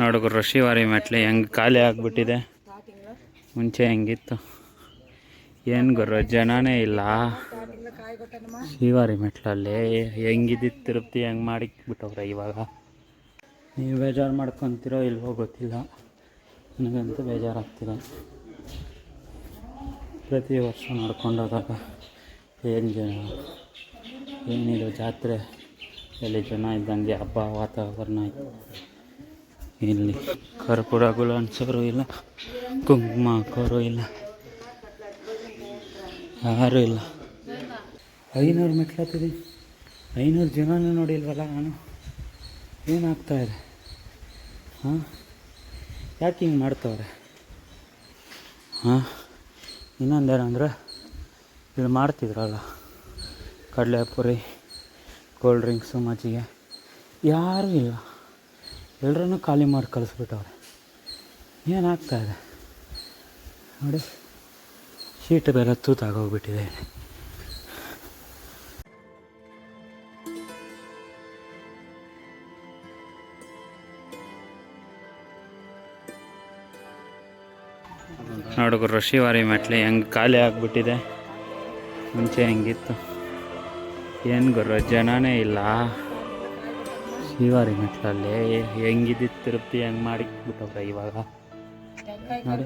ನೋಡುಗರು ಶಿವಾರಿ ಮೆಟ್ಲು ಹೆಂಗೆ ಖಾಲಿ ಆಗಿಬಿಟ್ಟಿದೆ. ಮುಂಚೆ ಹೆಂಗಿತ್ತು. ಏನು ಗುರು, ಜನನೇ ಇಲ್ಲ. ಶಿವಾರಿ ಮೆಟ್ಲಲ್ಲಿ ಹೆಂಗಿದ್ದಿತ್ತು ತಿರುಪತಿ ಹೆಂಗೆ ಮಾಡಿಬಿಟ್ಟವ್ರೆ ಇವಾಗ? ನೀವು ಬೇಜಾರು ಮಾಡ್ಕೊತೀರೋ ಇಲ್ವೋ ಗೊತ್ತಿಲ್ಲ. ನನಗಂತೂ ಬೇಜಾರಾಗ್ತಿದೆ. ಪ್ರತಿ ವರ್ಷ ನೋಡ್ಕೊಂಡೋದಾಗ ಏನು ಜನ, ಏನಿದು ಜಾತ್ರೆ, ಎಲ್ಲಿ ಜನ ಇದ್ದಂಗೆ ಹಬ್ಬ ವಾತಾವರಣ ಇಲ್ಲಿ ಕರ್ಪೂರಗಳು ಅನ್ಸೋರು ಇಲ್ಲ, ಕುಂಕುಮ ಹಾಕೋರು ಇಲ್ಲ, ಯಾರು ಇಲ್ಲ. ಐನೂರು ಮೆಟ್ಲತ್ತಿದೆ ಐನೂರು ಜನನೂ ನೋಡಿಲ್ವಲ್ಲ ನಾನು? ಏನಾಗ್ತಾ ಇದೆ? ಹಾಂ? ಯಾಕೆ ಹಿಂಗೆ ಮಾಡ್ತವ್ರೆ? ಹಾಂ? ಇನ್ನೊಂದೇನಂದ್ರೆ, ಇಲ್ಲಿ ಮಾಡ್ತಿದ್ರಲ್ಲ, ಕಡಲೆಪುರಿ ಕೋಲ್ಡ್ ಡ್ರಿಂಕ್ಸು ಮಜ್ಜಿಗೆ. ಯಾರೂ ಇಲ್ಲ. ಎಲ್ಲರನ್ನೂ ಖಾಲಿ ಮಾಡಿ ಕಳಿಸ್ಬಿಟ್ಟವ್ರೆ. ಏನಾಗ್ತಾ ಇದೆ? ನೋಡಿ, ಶೀಟ್ ಬೇರೆ ತೂತಾಗೋಗ್ಬಿಟ್ಟಿದೆ ನೋಡುಗರು ಶಿವಾರಿ ಮೆಟ್ಲು ಹೆಂಗೆ ಖಾಲಿ ಆಗಿಬಿಟ್ಟಿದೆ. ಮುಂಚೆ ಹೆಂಗಿತ್ತು. ಏನು ಗುರು, ಜನನೇ ಇಲ್ಲ. ಶಿವಾರಿ ಮೆಟ್ಲಲ್ಲಿ ಹೆಂಗಿದ್ದಿತ್ತು ತಿರುಪತಿ ಹೆಂಗೆ ಮಾಡಿಬಿಟ್ಟವ್ರೆ ಇವಾಗ? ನೋಡಿ.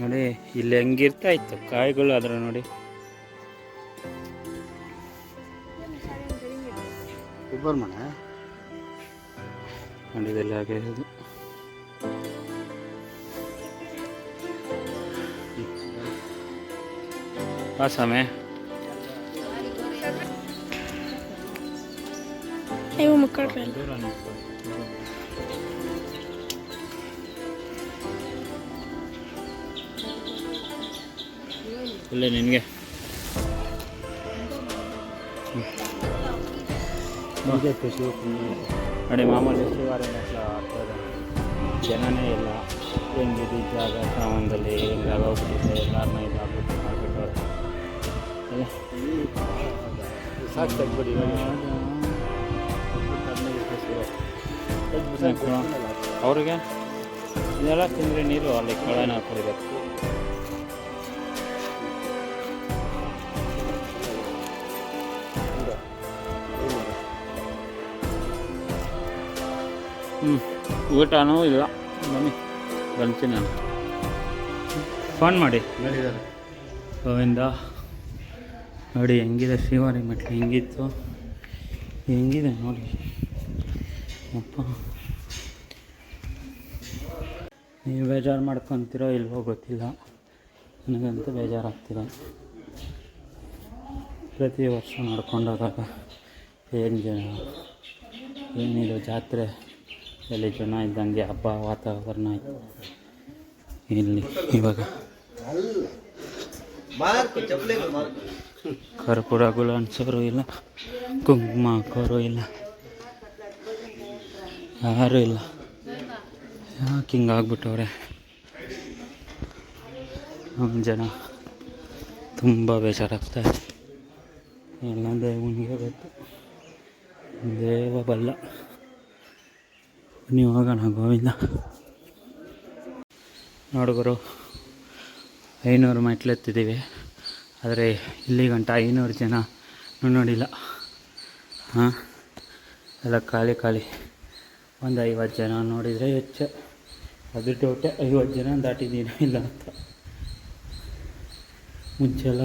ನೋಡಿ ಇಲ್ಲಿ ಹೆಂಗಿರ್ತಾ ಇತ್ತು ಕಾಯಿಗಳು ಅದರ ನೋಡಿ. ಇಬ್ಬರು ಮನೆ. ನೋಡಿ ಇದೆಲ್ಲ ಹಾಗೆ? ಬಾ ಸ್ವಾಮಿ. ನೀವು ಮಕ್ಕಳ ಇಲ್ಲ ನಿನಗೆ. ನೋಡಿ ಮಾಮೂಲಿ ಆಗ್ತದೆ. ಜನನೇ ಇಲ್ಲ. ಹೆಂಗಿದೆ ಜಾಗ ಸಾಮಾನದಲ್ಲಿ ಹೆಂಗಾಗೋಗ್ಬಿಟ್ಟಿದೆ ಎಲ್ಲರನ್ನ ಇದಾಗ್ಬಿಟ್ಟು ಮಾಡಿಬಿಟ್ಟು ಸಾಕು ತೆಗ್ಬಿಡಿ ಅವ್ರಿಗೆ? ಇದೆಲ್ಲ ತಿಂದರೆ ನೀರು ಅಲ್ಲಿ ಕಳೆನ ಕುಡಿಬೇಕು ಹ್ಞೂ ಊಟನೂ ಇಲ್ಲ. ಬನ್ನಿ ಬರ್ತೀನಿ ನಾನು ಫೋನ್ ಮಾಡಿ. ಗೋವಿಂದ. ನೋಡಿ ಹೆಂಗಿದೆ ಶ್ರೀವಾರಿ ಮೆಟ್ಲು, ಹೆಂಗಿತ್ತು? ಹೆಂಗಿದೆ ನೋಡಿ. ಅಪ್ಪ. ನೀವು ಬೇಜಾರು ಮಾಡ್ಕೊತಿರೋ ಇಲ್ವೋ ಗೊತ್ತಿಲ್ಲ. ನನಗಂತೂ ಬೇಜಾರಾಗ್ತಿದೆ. ಪ್ರತಿ ವರ್ಷ ಮಾಡ್ಕೊಂಡೋದಾಗ ಏನು ಜನ, ಏನಿದು ಜಾತ್ರೆ, ಎಲ್ಲಿ ಜನ ಇದ್ದಂಗೆ ಹಬ್ಬ, ವಾತಾವರಣ ಆಯಿತು ಇಲ್ಲಿ ಇವಾಗ? ಕರ್ಪೂರಗಳು ಅನ್ಸೋರು ಇಲ್ಲ, ಕುಂಕುಮ ಹಾಕೋರು ಇಲ್ಲ, ಯಾರು ಇಲ್ಲ. ಯಾಕೆ ಹಿಂಗೆ ಆಗ್ಬಿಟ್ಟವ್ರೆ? ನಮ್ಮ ಜನ ತುಂಬ ಬೇಜಾರಾಗ್ತಾ ಎಲ್ಲ ದೇವನಿಗೆ ಗೊತ್ತು. ದೇವ ಬಲ್ಲ. ನೀವು ಹೋಗೋಣ, ಗೋವಿಂದ. ನೋಡುಗರು ಐನೂರು ಮೆಟ್ಲು ಎತ್ತಿದ್ದೀವಿ ಆದರೆ ಇಲ್ಲಿ ಗಂಟ ಐನೂರು ಜನ ನೋಡಿಲ್ಲ. ಹಾಂ? ಎಲ್ಲ ಖಾಲಿ ಖಾಲಿ. ಒಂದು ಐವತ್ತು ಜನ ನೋಡಿದರೆ ಹೆಚ್ಚು ಅದ್ರ ಟೋಟೆ ಐವತ್ತು ಜನ ದಾಟಿದ್ದೀನೋ ಇಲ್ಲ ಅಂತ. ಮುಂಚೆಲ್ಲ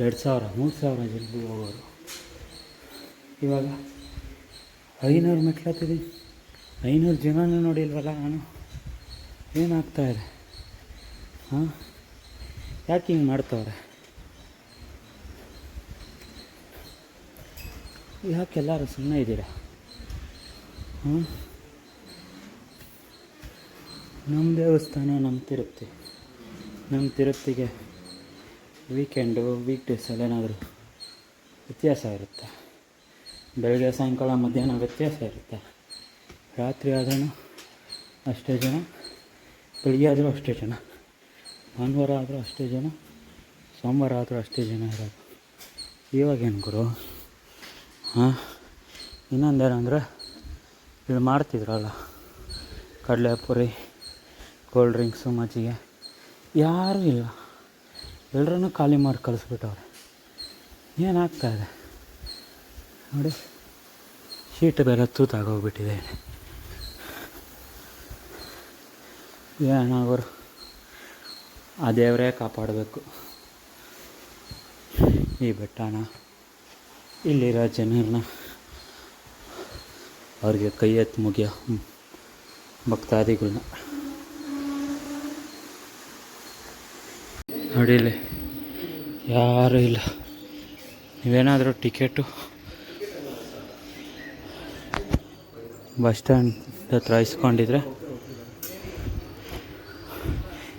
ಎರಡು ಸಾವಿರ, ಮೂರು ಸಾವಿರ ಜನರು ಹೋಗೋರು. ಇವಾಗ ಐನೂರು ಮೆಟ್ಲು ಹತ್ತಿದ್ದೀನಿ ಐನೂರು ಜನನೂ ನೋಡಿಲ್ವಲ್ಲ ನಾನು? ಏನಾಗ್ತಾಯಿದೆ ಹಾಂ? ಯಾಕೆ ಹಿಂಗೆ ಮಾಡ್ತವ್ರೆ? ಯಾಕೆ ಎಲ್ಲರೂ ಸುಮ್ಮನೆ ಇದ್ದೀರ? ಹ್ಞೂ ನಮ್ಮ ದೇವಸ್ಥಾನ ನಮ್ಮ ತಿರುಪ್ತಿ. ನಮ್ಮ ತಿರುಪ್ತಿಗೆ ವೀಕೆಂಡು ವೀಕ್ ಡೇಸಲ್ಲಿ ಏನಾದರೂ ವ್ಯತ್ಯಾಸ ಇರುತ್ತೆ. ಬೆಳಗ್ಗೆ, ಸಾಯಂಕಾಲ, ಮಧ್ಯಾಹ್ನ ವ್ಯತ್ಯಾಸ ಇರುತ್ತೆ. ರಾತ್ರಿ ಆದ್ರೂ ಅಷ್ಟೇ ಜನ, ಬೆಳಿಗ್ಗೆ ಆದರೂ ಅಷ್ಟೇ ಜನ. ಭಾನುವಾರ ಆದರೂ ಅಷ್ಟೇ ಜನ, ಸೋಮವಾರ ಆದರೂ ಅಷ್ಟೇ ಜನ ಇರೋದು. ಇವಾಗೇನು ಗುರು? ಹಾಂ? ಇನ್ನೊಂದೇನಂದರೆ ಇದು ಮಾಡ್ತಿದ್ರಲ್ಲ, ಕಡಲೆಪುರಿ ಕೋಲ್ಡ್ ಡ್ರಿಂಕ್ಸು ಮಜ್ಜಿಗೆ. ಯಾರೂ ಇಲ್ಲ. ಎಲ್ಲರನ್ನೂ ಖಾಲಿ ಮಾಡಿ ಕಳಿಸ್ಬಿಟ್ಟವ್ರೆ. ಏನಾಗ್ತಾಯಿದೆ ನೋಡಿ ಶೀಟ್ ಬೇರೆ ತೂತಾಗೋಗ್ಬಿಟ್ಟಿದೆ. ಏನಾಗೋರು? ಆ ದೇವರೇ ಕಾಪಾಡಬೇಕು. ಈ ಬೆಟ್ಟನ, ಇಲ್ಲಿರೋ ಜನರನ್ನ ಅವ್ರಿಗೆ ಕೈ ಎತ್ತಿ ಮುಗಿಯೋ ಭಕ್ತಾದಿಗಳನ್ನ ನೋಡಿಲಿ ಯಾರೂ ಇಲ್ಲ. ನೀವೇನಾದರೂ ಟಿಕೆಟು? ಬಸ್ ಸ್ಟ್ಯಾಂಡ್ ಹತ್ರ ಇಸ್ಕೊಂಡಿದ್ರೆ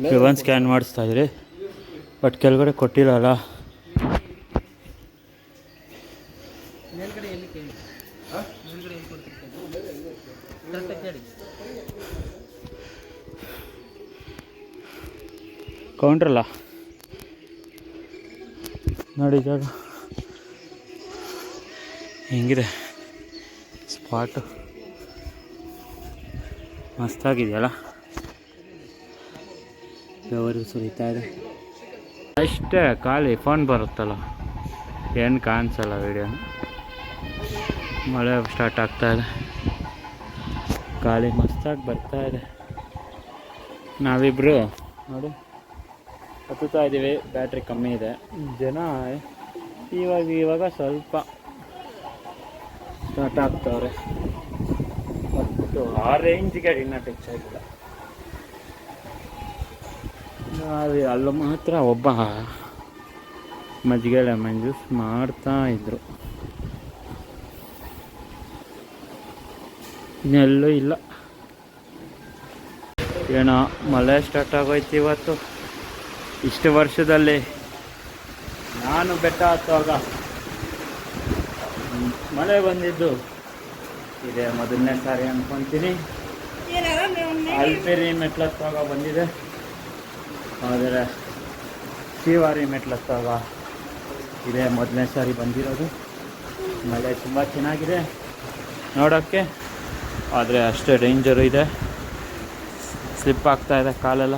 ಒಂದು ಸ್ಕ್ಯಾನ್ ಮಾಡಿಸ್ತಾ ಇದ್ರಿ ಬಟ್ ಕೆಳಗಡೆ ಕೊಟ್ಟಿರಲ್ಲ. ಕೌಂಟ್ರಲ್ಲ ನೋಡಿ ಜಾಗ ಹೆಂಗಿದೆ? ಸ್ಪಾಟು ಮಸ್ತಾಗಿದೆಯಲ್ಲ ಬೆವರು ಸುರಿತಾ ಇದೆ ಅಷ್ಟೇ, ಖಾಲಿ ಫೋನ್ ಬರುತ್ತಲ್ಲ. ಏನು ಕಾಣಿಸಲ್ಲ ವೀಡಿಯೋ ಮಳೆ ಸ್ಟಾರ್ಟ್ ಆಗ್ತಾ ಇದೆ. ಗಾಳಿ ಮಸ್ತಾಗಿ ಬರ್ತಾ ಇದೆ. ನಾವಿಬ್ಬರು ನೋಡಿ, ಹತ್ತುತ್ತಾ ಇದ್ದೀವಿ. ಬ್ಯಾಟ್ರಿ ಕಮ್ಮಿ ಇದೆ. ಜನ, ಇವಾಗ ಇವಾಗ ಸ್ವಲ್ಪ ಸ್ಟಾರ್ಟ್ ಆಗ್ತವ್ರೆ. ಮತ್ತು ಆ ರೇಂಜ್ಗೆ ಇನ್ನೂ ಟಚ್ ಆಗಿಲ್ಲ ಅಲ್ಲಿ ಮಾತ್ರ ಒಬ್ಬ ಮಜ್ಜಿಗೆ ಲೆಮನ್ ಜ್ಯೂಸ್ ಮಾಡ್ತಾ ಇದ್ರು. ಇನ್ನೆಲ್ಲೂ ಇಲ್ಲ. ಏನೋ ಮಳೆ ಸ್ಟಾರ್ಟ್ ಆಗೋಯ್ತು ಇವತ್ತು. ಇಷ್ಟು ವರ್ಷದಲ್ಲಿ ನಾನು ಬೆಟ್ಟ ಹತ್ತುವಾಗ ಮಳೆ ಬಂದಿದ್ದು. ಇದೆ ಮೊದಲನೇ ಸಾರಿ ಅನ್ಕೊಂತೀನಿ. ಅಲ್ಪೇರಿ ಮೆಟ್ಲತ್ತುವಾಗ ಬಂದಿದೆ. ಆದರೆ ಶ್ರೀವಾರಿ ಮೆಟ್ಲತ್ತುವಾಗ ಇದೇ ಮೊದಲನೇ ಸಾರಿ ಬಂದಿರೋದು. ಮಳೆ ತುಂಬ ಚೆನ್ನಾಗಿದೆ. ನೋಡೋಕ್ಕೆ. ಆದರೆ ಅಷ್ಟೇ ಡೇಂಜರು ಇದೆ. ಸ್ಲಿಪ್ ಆಗ್ತಾ ಇದೆ ಕಾಲೆಲ್ಲ.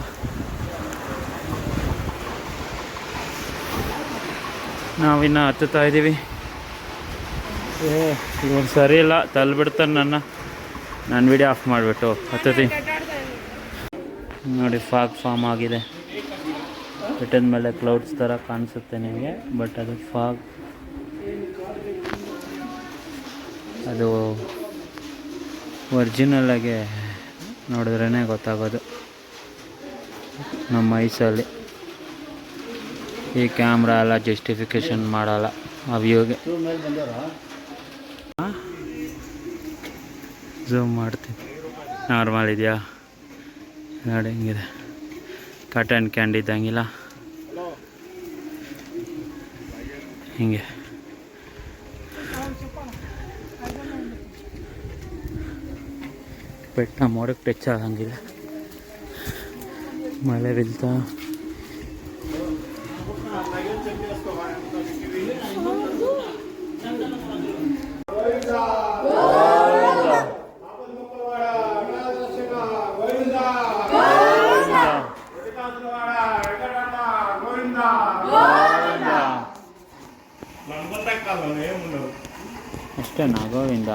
ನಾವಿನ್ನು ಹತ್ತುತ್ತಾ ಇದ್ದೀವಿ. ಏ ಇವನು ಸರಿ ಇಲ್ಲ. ತಲ್ಬಿಡ್ತಾನೆ ನನ್ನ. ನಾನು ವಿಡಿಯೋ ಆಫ್ ಮಾಡಿಬಿಟ್ಟು ಹತ್ತುತ್ತೀನಿ. ನೋಡಿ ಫಾಗ್ ಫಾರ್ಮ್ ಆಗಿದೆ. ಬೆಟ್ಟದ ಮೇಲೆ ಕ್ಲೌಡ್ಸ್ ಥರ ಕಾಣಿಸುತ್ತೆ ನಿಮಗೆ ಬಟ್ ಅದು ಫಾಗ್ ಅದು ಒರಿಜಿನಲ್ ಆಗಿ ನೋಡಿದ್ರೇ ಗೊತ್ತಾಗೋದು. ನಮ್ಮ ಮೈಸಲ್ಲಿ ಈ ಕ್ಯಾಮ್ರಾ ಎಲ್ಲ ಜಸ್ಟಿಫಿಕೇಶನ್ ಮಾಡಲ್ಲ, ಆ ವ್ಯೂಗೆ ಝೂಮ್ ಮಾಡ್ತೀನಿ. ನಾರ್ಮಲ್ ಇದೆಯಾ? ನೋಡಿ, ಹಿಂಗಿದೆ. ಕಾಟನ್ ಕ್ಯಾಂಡಿ ಇದ್ದಂಗಿಲ್ಲ. ಹಿಂಗೆ. ಬೆಟ್ಟ ಮೋಡಕ್ಕೆ ಟಚ್ ಆಗಂಗಿಲ್ಲ ಮಳೆ ಬೀಳ್ತಾ ಅಷ್ಟೇ ನಾಗೋವಿಂದ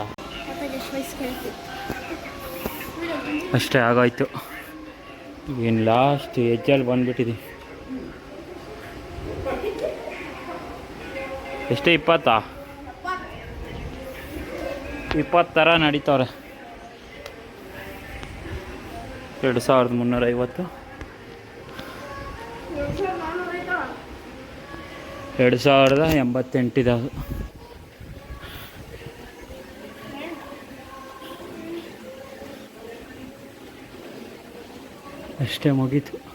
ಅಷ್ಟೇ ಆಗೋಯ್ತು. ಏನು ಲಾಸ್ಟ್ ಹೆಜ್ಜಲ್ಲಿ ಬಂದ್ಬಿಟ್ಟಿದೆ. ಎಷ್ಟೇ ಇಪ್ಪತ್ತಾ? ಇಪ್ಪತ್ತರ ನಡೀತಾವ್ರೆ. ಎರಡು ಸಾವಿರದ ಮುನ್ನೂರ ಎರಡು ಸಾವಿರದ ಎಂಬತ್ತೆಂಟಿದಾಗ. ಅಷ್ಟೇ ಮುಗೀತು.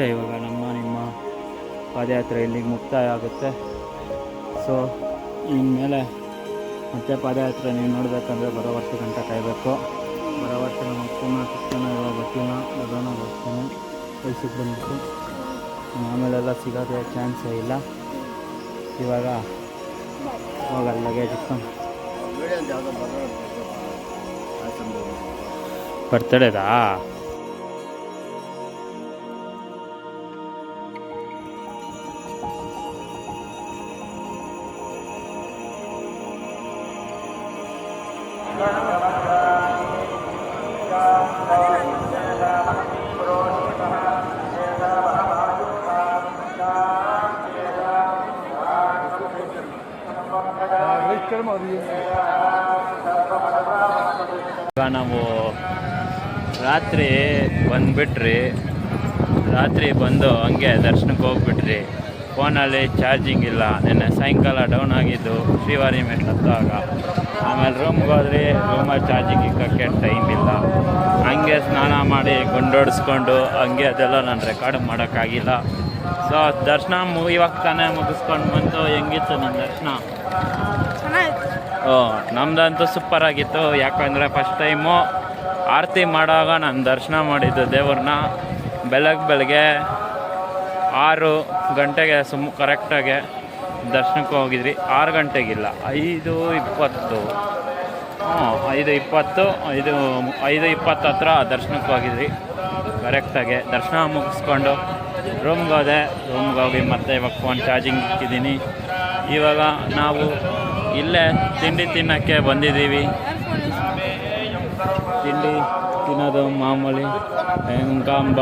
ಅಷ್ಟೇ ಇವಾಗ ನಮ್ಮ ನಿಮ್ಮ ಪಾದಯಾತ್ರೆ ಇಲ್ಲಿಗೆ ಮುಕ್ತಾಯ ಆಗುತ್ತೆ. ಸೊ ಇನ್ಮೇಲೆ ಮತ್ತೆ ಪಾದಯಾತ್ರೆ ನೀವು ನೋಡಬೇಕಂದ್ರೆ ಬರೋ ವರ್ಷ ಗಂಟ ಕಾಯಬೇಕು. ಬರೋ ವರ್ಷ ನಮ್ಮ ಅಪ್ಪನ ಸಿಕ್ಕನ ಇವಾಗ ಗೊತ್ತಿಲ್ಲ ಬರೋಣ ಬರ್ತೀನಿ ವಯಸ್ಸಿಗೆ ಬಂದ್ಬಿಟ್ಟು ಆಮೇಲೆಲ್ಲ ಸಿಗೋದೆ ಚಾನ್ಸೇ ಇಲ್ಲ. ಇವಾಗ ಹೋಗಲ್ಲ ಲಗೇಜ್ ಇಟ್ಕೊಂಡು ಬರ್ತಡೇದಾ ಇವಾಗ ನಾವು ರಾತ್ರಿ ಬಂದುಬಿಟ್ರಿ. ರಾತ್ರಿ ಬಂದು ಹಂಗೆ ದರ್ಶನಕ್ಕೆ ಹೋಗ್ಬಿಟ್ರಿ. ಫೋನಲ್ಲಿ ಚಾರ್ಜಿಂಗ್ ಇಲ್ಲ. ನಿನ್ನೆ ಸಾಯಂಕಾಲ ಡೌನ್ ಆಗಿದ್ದು ಶ್ರೀವಾರಿ ಮೆಟ್ಲು ಹತ್ತುವಾಗ. ಆಮೇಲೆ ರೂಮ್ಗೆ ಹೋದ್ರಿ ರೂಮಲ್ಲಿ ಚಾರ್ಜಿಂಗ್ ಇಕ್ಕಕ್ಕೆ ಟೈಮ್ ಇಲ್ಲ. ಹಂಗೆ ಸ್ನಾನ ಮಾಡಿ ಗುಂಡೋಡಿಸ್ಕೊಂಡು ಹಂಗೆ ಅದೆಲ್ಲ ನಾನು ರೆಕಾರ್ಡ್ ಮಾಡೋಕ್ಕಾಗಿಲ್ಲ. ಸೊ ದರ್ಶನ ಇವಾಗ ತಾನೇ ಮುಗಿಸ್ಕೊಂಡು ಬಂತು ಹೆಂಗಿತ್ತು ನನ್ನ ದರ್ಶನ? ಓ ನಮ್ದಂತೂ ಸೂಪರ್ ಆಗಿತ್ತು. ಯಾಕಂದರೆ ಫಸ್ಟ್ ಟೈಮು ಆರತಿ ಮಾಡುವಾಗ ನಾನು ದರ್ಶನ ಮಾಡಿದ್ದು ದೇವ್ರನ್ನ. ಬೆಳಗ್ಗೆ ಬೆಳಗ್ಗೆ ಆರು ಗಂಟೆಗೆ ಸುಮ್ ಕರೆಕ್ಟಾಗೆ ದರ್ಶನಕ್ಕೆ ಹೋಗಿದ್ರಿ. ಆರು ಗಂಟೆಗಿಲ್ಲ. ಐದು ಇಪ್ಪತ್ತು. ಹ್ಞೂ, ಐದು ಇಪ್ಪತ್ತು, ಐದು ಐದು ಇಪ್ಪತ್ತು ಹತ್ರ ದರ್ಶನಕ್ಕೆ ಹೋಗಿದ್ರಿ. ಕರೆಕ್ಟಾಗಿ ದರ್ಶನ ಮುಗಿಸ್ಕೊಂಡು ರೂಮ್ಗೆ ಹೋದೆ. ರೂಮ್ಗೆ ಹೋಗಿ ಮತ್ತೆ ಇವಾಗ ಫೋನ್ ಚಾರ್ಜಿಂಗ್ ಇಟ್ಟಿದ್ದೀನಿ. ಇವಾಗ ನಾವು ಇಲ್ಲೇ ತಿಂಡಿ ತಿನ್ನೋಕ್ಕೆ ಬಂದಿದ್ದೀವಿ. ತಿಂಡಿ ತಿನ್ನೋದು ಮಾಮೂಲಿ ಹೆಂಗಾಂಬ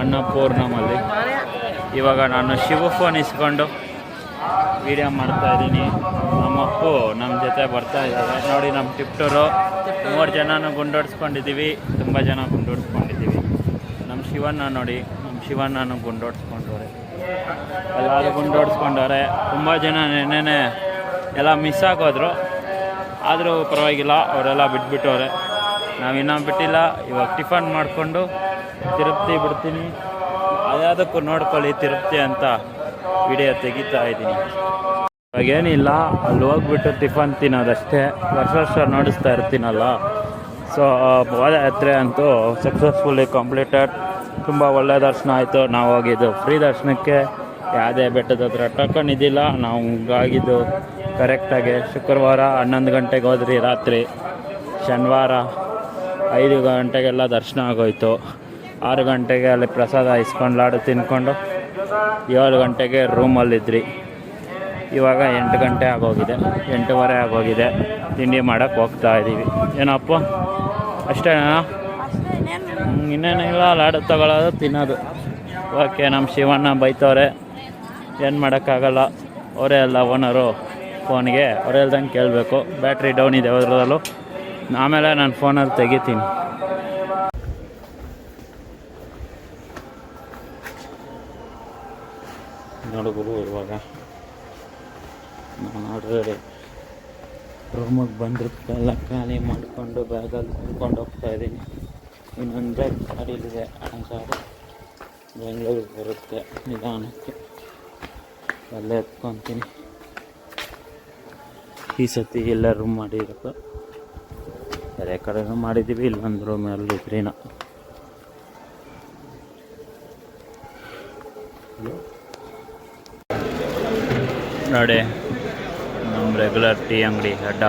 ಅನ್ನಪೂರ್ಣಮಲ್ಲಿ. ಇವಾಗ ನಾನು ಶಿವ ಫೋನ್ ಇಸ್ಕೊಂಡು ವಿಡಿಯೋ ಮಾಡ್ತಾ ಇದ್ದೀನಿ. ನಮ್ಮ ಅಪ್ಪು ನಮ್ಮ ಜೊತೆ ಬರ್ತಾ ಇದ್ದಾರೆ. ನೋಡಿ ನಮ್ಮ ಟಿಪ್ಟೋರು ಮೂರು ಜನನೂ ಗುಂಡೋಡ್ಸ್ಕೊಂಡಿದ್ದೀವಿ. ತುಂಬ ಜನ ಗುಂಡೋಡ್ಸ್ಕೊಂಡಿದ್ದೀವಿ. ನಮ್ಮ ಶಿವಣ್ಣ ನೋಡಿ ನಮ್ಮ ಶಿವಣ್ಣನೂ ಗುಂಡೋಡ್ಸ್ಕೊಂಡವ್ರೆ. ಎಲ್ಲರೂ ಗುಂಡೋಡ್ಸ್ಕೊಂಡವ್ರೆ. ತುಂಬ ಜನ ನೆನ್ನೆ ಎಲ್ಲ ಮಿಸ್ ಆಗೋದ್ರು. ಆದರೂ ಪರವಾಗಿಲ್ಲ, ಅವರೆಲ್ಲ ಬಿಟ್ಬಿಟ್ಟವ್ರೆ. ನಾವಿನ್ನೂ ಬಿಟ್ಟಿಲ್ಲ. ಇವಾಗ ಟಿಫನ್ ಮಾಡಿಕೊಂಡು ತಿರುಪ್ತಿ ಬಿಡ್ತೀನಿ. ಅದಕ್ಕೂ ನೋಡ್ಕೊಳ್ಳಿ ತಿರುಪ್ತಿ ಅಂತ ವಿಡಿಯೋ ತೆಗಿತಾ ಇದ್ದೀನಿ. ಇವಾಗೇನಿಲ್ಲ, ಅಲ್ಲಿ ಹೋಗ್ಬಿಟ್ಟು ಟಿಫನ್ ತಿನ್ನೋದಷ್ಟೇ ವರ್ಷ ವರ್ಷ ನೋಡಿಸ್ತಾ ಇರ್ತೀನಲ್ಲ. ಸೊ ಪಾದಯಾತ್ರೆ ಅಂತೂ ಸಕ್ಸಸ್ಫುಲ್ಲಿ ಕಂಪ್ಲೀಟೆಡ್ ತುಂಬ ಒಳ್ಳೆ ದರ್ಶನ ಆಯಿತು. ನಾವು ಹೋಗಿದ್ದು ಫ್ರೀ ದರ್ಶನಕ್ಕೆ. ಯಾವುದೇ ಬೆಟ್ಟದ ಹತ್ರ ಟಕ್ಕೊಂಡಿದ್ದಿಲ್ಲ ನಾವು ಆಗಿದ್ದು ಕರೆಕ್ಟಾಗಿ ಶುಕ್ರವಾರ ಹನ್ನೊಂದು ಗಂಟೆಗೆ ಹೋದ್ರಿ ರಾತ್ರಿ. ಶನಿವಾರ ಐದು ಗಂಟೆಗೆಲ್ಲ ದರ್ಶನ ಆಗೋಯ್ತು. ಆರು ಗಂಟೆಗೆ ಅಲ್ಲಿ ಪ್ರಸಾದ ಇಸ್ಕೊಂಡು, ಲಾಡು ತಿನ್ಕೊಂಡು, ಏಳು ಗಂಟೆಗೆ ರೂಮಲ್ಲಿದ್ರಿ ಇವಾಗ ಎಂಟು ಗಂಟೆ ಆಗೋಗಿದೆ, ಎಂಟೂವರೆ ಆಗೋಗಿದೆ, ತಿಂಡಿ ಮಾಡೋಕ್ಕೆ ಹೋಗ್ತಾ ಇದ್ದೀವಿ ಏನಪ್ಪ? ಅಷ್ಟೇನಾ? ಇನ್ನೇನಿಲ್ಲ ಲಾಡು ತಗೊಳ್ಳೋದು ತಿನ್ನೋದು. ಓಕೆ, ನಮ್ಮ ಶಿವಣ್ಣ ಬೈತವ್ರೆ. ಏನು ಮಾಡೋಕ್ಕಾಗಲ್ಲ. ಅವರೇ ಅಲ್ಲ ಓನರು ಫೋನ್ಗೆ, ಅವರೇ ಇಲ್ದಂಗೆ ಕೇಳಬೇಕು. ಬ್ಯಾಟ್ರಿ ಡೌನ್ ಇದೆ ಅದರಲ್ಲೂ. ಆಮೇಲೆ ನಾನು ಫೋನಲ್ಲಿ ತೆಗಿತೀನಿ. ನೋಡಬಹುದು ಇವಾಗ. ಆಲ್ರೆಡಿ ರೂಮಿಗೆ ಬಂದಿರ್ತ ಎಲ್ಲ ಖಾಲಿ ಮಾಡಿಕೊಂಡು ಬ್ಯಾಗಲ್ಲಿ ತುಂಬ್ಕೊಂಡು ಹೋಗ್ತಾ ಇದ್ದೀನಿ. ಇನ್ನೊಂದು ಬ್ಯಾಗ್ ಇದೆ ಸಾರು ಬೆಂಗಳೂರಿಗೆ ಬರುತ್ತೆ ನಿಧಾನಕ್ಕೆ. ಅಲ್ಲೇ ಎತ್ಕೊತೀನಿ. ಈ ಸತಿ ಎಲ್ಲ ರೂಮ್ ಮಾಡಿರೋದು. ಬೇರೆ ಕಡೆನೂ ಮಾಡಿದ್ದೀವಿ, ಇಲ್ಲೊಂದು ರೂಮಲ್ಲಿ ಇದ್ರಿನ. ನೋಡಿ ರೆಗ್ಯುಲರ್ ಟೀ ಅಂಗಡಿ, ಅಡ್ಡ,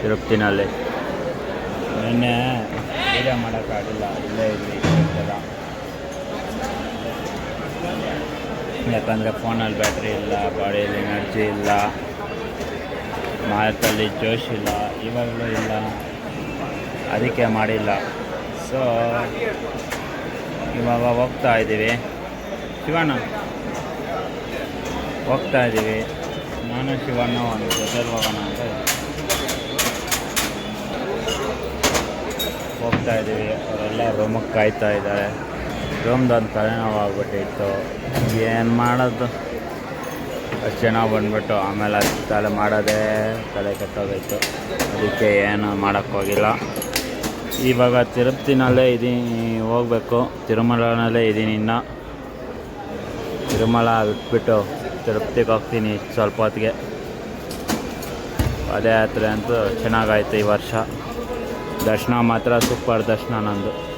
ತಿರುಪ್ತಿನಲ್ಲಿ. ನಿನ್ನೆ ವಿಡಿಯೋ ಮಾಡೋಕ್ಕಾಗಿಲ್ಲ, ಇಲ್ಲೇ ಇಲ್ಲಿ ಯಾಕಂದರೆ ಫೋನಲ್ಲಿ ಬ್ಯಾಟ್ರಿ ಇಲ್ಲ, ಬಾಡಿಯಲ್ಲಿ ಎನರ್ಜಿ ಇಲ್ಲ, ಮಾತಲ್ಲಿ ಜೋಶ್ ಇಲ್ಲ, ಇವಾಗಲೂ ಇಲ್ಲ. ಅದಕ್ಕೆ ಮಾಡಿಲ್ಲ. ಸೊ ಇವಾಗ ಹೋಗ್ತಾ ಇದ್ದೀವಿ. ಶಿವಣ್ಣ, ಹೋಗ್ತಾ ಇದ್ದೀವಿ. ನಾನು ಶಿವಣ್ಣ ಒಂದು ಜೊತೆಲಿ ಹೋಗೋಣ ಅಂತ ಹೋಗ್ತಾ ಇದ್ದೀವಿ. ಅವರೆಲ್ಲ ರೂಮಿಗೆ ಕಾಯ್ತಾ ಇದ್ದಾರೆ. ರೂಮ್ದೊಂದು ತಲೆನೋವು ಆಗ್ಬಿಟ್ಟಿತ್ತು ಏನು ಮಾಡೋದು? ಅಷ್ಟು ಜನ ಬಂದ್ಬಿಟ್ಟು ಆಮೇಲೆ ಅದು ತಲೆ ಮಾಡೋದೇ ತಲೆ ಕೆಟ್ಟೋಗಿತ್ತು ಅದಕ್ಕೆ ಏನು ಮಾಡೋಕ್ಕೋಗಿಲ್ಲ ಇವಾಗ ತಿರುಪತಿನಲ್ಲೇ ಇದ್ದೀನಿ ಹೋಗ್ಬೇಕು. ತಿರುಮಲನಲ್ಲೇ ಇದ್ದೀನಿ ಇನ್ನು. ತಿರುಮಲ ಬಿಟ್ಬಿಟ್ಟು ತಿರುಪತಿಗೆ ಹೋಗ್ತೀನಿ ಸ್ವಲ್ಪ ಹೊತ್ತಿಗೆ. ಪಾದಯಾತ್ರೆ ಅಂತೂ ಚೆನ್ನಾಗಾಯ್ತು ಈ ವರ್ಷ. ದರ್ಶನ ಮಾತ್ರ ಸೂಪರ್ ದರ್ಶನ ನಂದು.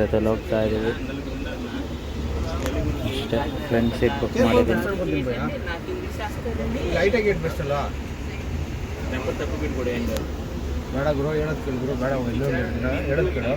ಜೊತೆಲಿ ಹೋಗ್ತಾ ಇದ್ದೀವಿ. ಅಷ್ಟೇ ಫ್ರೆಂಡ್ ಸೀಟ್ ಬುಕ್ ಮಾಡಿದ್ದೀನಿ. ಲೈಟಾಗಿ ಬೇಡ ಗುರು ಹೇಳೋದು ಕೇಳು ಗುರು ಬೇಡ ಎಲ್ಲೋ ಹೇಳೋದು ಕೇಳು.